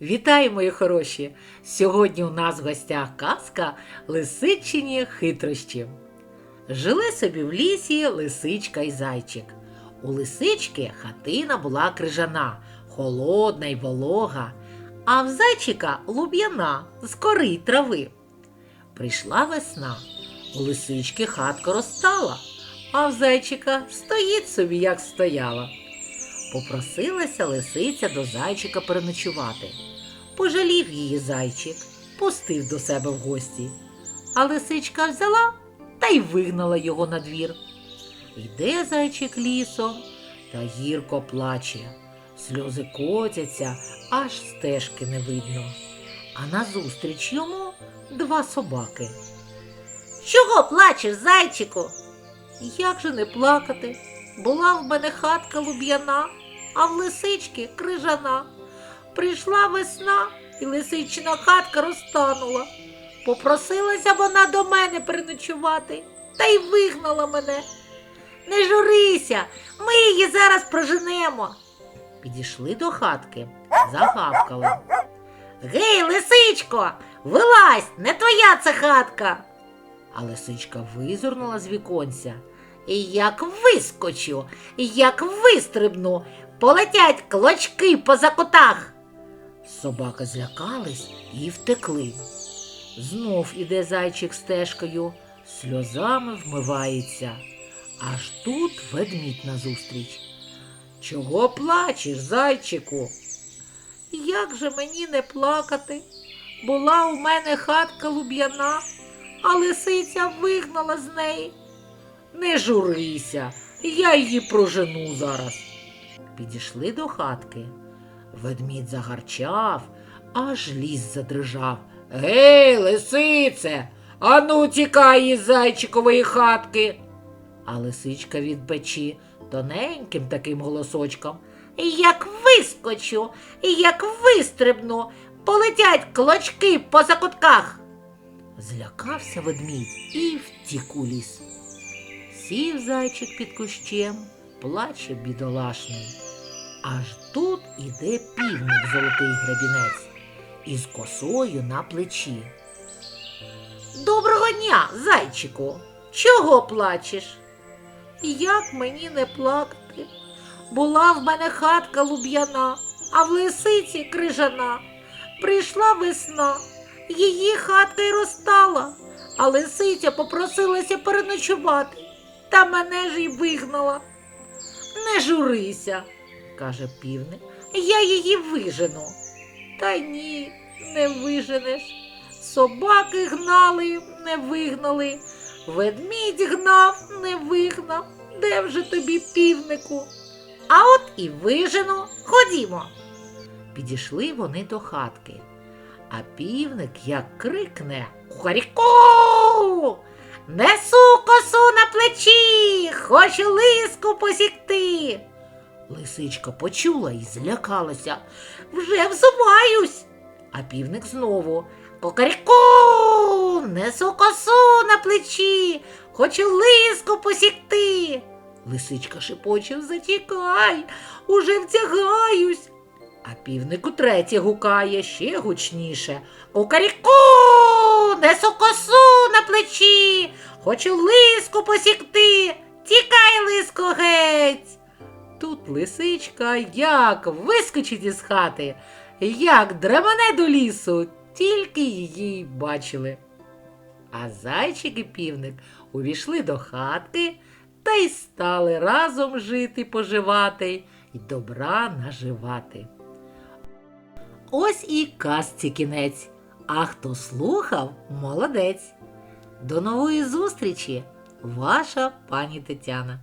Вітаю, мої хороші! Сьогодні у нас в гостях казка Лисичині хитрощі. Жили собі в лісі лисичка і зайчик. У лисички хатина була крижана, холодна й волога, а в зайчика луб'яна з кори й трави. Прийшла весна, у лисички хатка розстала, а в зайчика стоїть собі, як стояла. Попросилася лисиця до зайчика переночувати. Пожалів її зайчик, пустив до себе в гості. А лисичка взяла та й вигнала його на двір. Йде зайчик лісом та гірко плаче. Сльози котяться, аж стежки не видно. А назустріч йому два собаки. Чого плачеш, зайчику? Як же не плакати? Була в мене хатка луб'яна, а в лисички крижана. Прийшла весна, і лисичина хатка розтанула. Попросилася вона до мене переночувати та й вигнала мене. Не журися, ми її зараз проженемо. Підійшли до хатки, загавкали. Гей, лисичко, вилазь, не твоя це хатка. А лисичка визирнула з віконця. І як вискочу, як вистрибну, полетять клочки по закутах. Собаки злякались і втекли. Знов іде зайчик стежкою, сльозами вмивається. Аж тут ведмідь назустріч. Чого плачеш, зайчику? Як же мені не плакати? Була у мене хатка луб'яна, а лисиця вигнала з неї. Не журися, я її прожену зараз. Підійшли до хатки. Ведмідь загарчав, аж ліс задрижав. Гей, лисице, ану тікай із зайчикової хатки. А лисичка від печі тоненьким таким голосочком. Як вискочу, як вистрибну, полетять клочки по закутках. Злякався ведмідь і втік у ліс. Сів зайчик під кущем, плаче бідолашний. Аж тут іде півник золотий гребінець із косою на плечі. Доброго дня, зайчику. Чого плачеш? Як мені не плакати? Була в мене хатка луб'яна, а в лисиці крижана. Прийшла весна, її хатка й розстала, а лисиця попросилася переночувати, та мене ж й вигнала. Не журися, каже півник, я її вижену. Та ні, не виженеш. Собаки гнали, не вигнали, ведмідь гнав, не вигнав. Де вже тобі півнику? А от і вижену, ходімо. Підійшли вони до хатки, а півник як крикне Кукаріку! Несу косу на плечі, хочу лиску посікти. Лисичка почула і злякалася. Вже взуваюсь. А півник знову Кукаріку! Несу косу на плечі, хочу лиску посікти. Лисичка шепоче, затікай, уже втягаюсь. А півник утретє гукає ще гучніше. Кукаріку! Несу косу на плечі, хочу лиску посікти. Тікай, лиско, геть. Тут лисичка як вискочить із хати, як дремане до лісу, тільки її бачили. А зайчик і півник увійшли до хатки та й стали разом жити, поживати й добра наживати. Ось і казці кінець. А хто слухав, молодець. До нової зустрічі, ваша пані Тетяна.